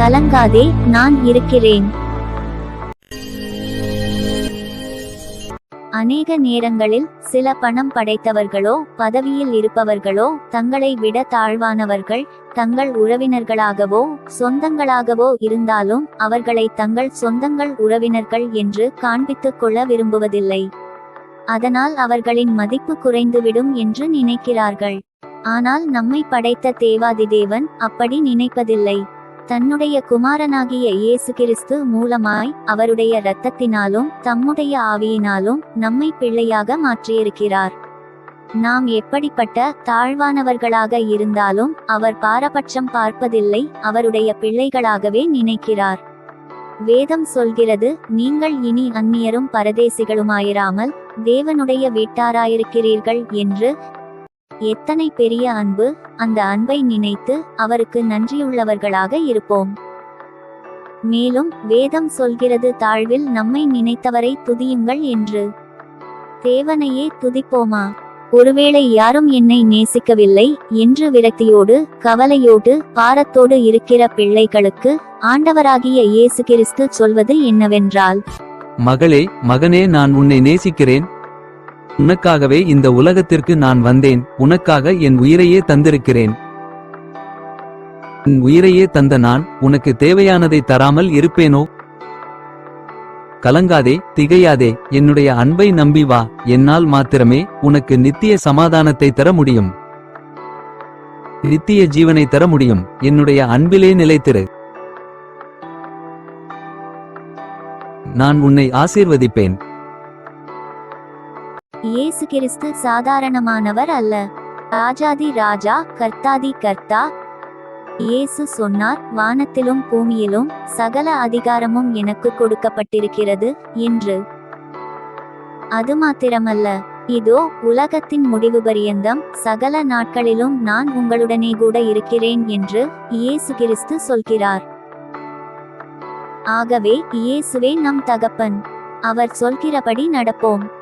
கலங்காதே நான் இருக்கிறேன். அநேக நேரங்களில் சில பணம் படைத்தவர்களோ பதவியில் இருப்பவர்களோ தங்களை விட தாழ்வானவர்கள் தங்கள் உறவினர்களாகவோ சொந்தங்களாகவோ இருந்தாலும் அவர்களை தங்கள் சொந்தங்கள் உறவினர்கள் என்று காண்பித்துக் கொள்ள விரும்புவதில்லை. அதனால் அவர்களின் மதிப்பு குறைந்துவிடும் என்று நினைக்கிறார்கள். ஆனால் நம்மை படைத்த தேவாதி தேவன் அப்படி நினைப்பதில்லை. தன்னுடைய குமாரனாகிய இயேசு கிறிஸ்து மூலமாய் அவருடைய இரத்தத்தினாலும் தம்முடைய ஆவியினாலும் நம்மை பிள்ளையாக மாற்றியிருக்கிறார். நாம் எப்படிப்பட்ட தாழ்வானவர்களாக இருந்தாலும் அவர் பாரபட்சம் பார்ப்பதில்லை அவருடைய பிள்ளைகளாகவே நினைக்கிறார். வேதம் சொல்கிறது நீங்கள் இனி அந்நியரும் பரதேசிகளுமாயிராமல் தேவனுடைய வீட்டாராயிருக்கிறீர்கள் என்று எத்தனை பெரிய அன்பு அந்த அன்பை நினைத்து அவருக்கு நன்றியுள்ளவர்களாக இருப்போம். மேலும் வேதம் சொல்கிறது தாழ்வில் நம்மை நினைத்தவரை துதியுங்கள் என்று. தேவனையே துதிப்போமா? ஒருவேளை யாரும் என்னை நேசிக்கவில்லை என்று விரக்தியோடு கவலையோடு பாரத்தோடு இருக்கிற பிள்ளைகளுக்கு ஆண்டவராகிய இயேசு கிறிஸ்து சொல்வது என்னவென்றால் மகளே மகனே நான் உன்னை நேசிக்கிறேன் உனக்காகவே இந்த உலகத்திற்கு நான் வந்தேன் உனக்காக என் உயிரையே தந்திருக்கிறேன். என் உயிரையே தந்த நான் உனக்கு தேவையானதை தராமல் இருப்பேனோ? கலங்காதே திகையாதே என்னுடைய அன்பை நம்பி வா என்னால் மாத்திரமே உனக்கு நித்திய சமாதானத்தை தர முடியும். நித்திய ஜீவனை தர முடியும் என்னுடைய அன்பிலே நிலைத்திரு. நான் உன்னை ஆசீர்வதிப்பேன் இயேசு கிறிஸ்து சாதாரணமானவர் அல்ல. ராஜாதி ராஜா கர்த்தாதி கர்த்தா. இயேசு சொன்னார் வானத்திலும் பூமியிலும் சகல அதிகாரமும் எனக்கு கொடுக்கப்பட்டிருக்கிறது என்று. அது மாத்திரமல்ல. இதோ உலகத்தின் முடிவு பரியந்தம் சகல நாட்களிலும் நான் உங்களுடனே கூட இருக்கிறேன் என்று இயேசு கிறிஸ்து சொல்கிறார். ஆகவே இயேசுவே நம் தகப்பன். அவர் சொல்கிறபடி நடப்போம்.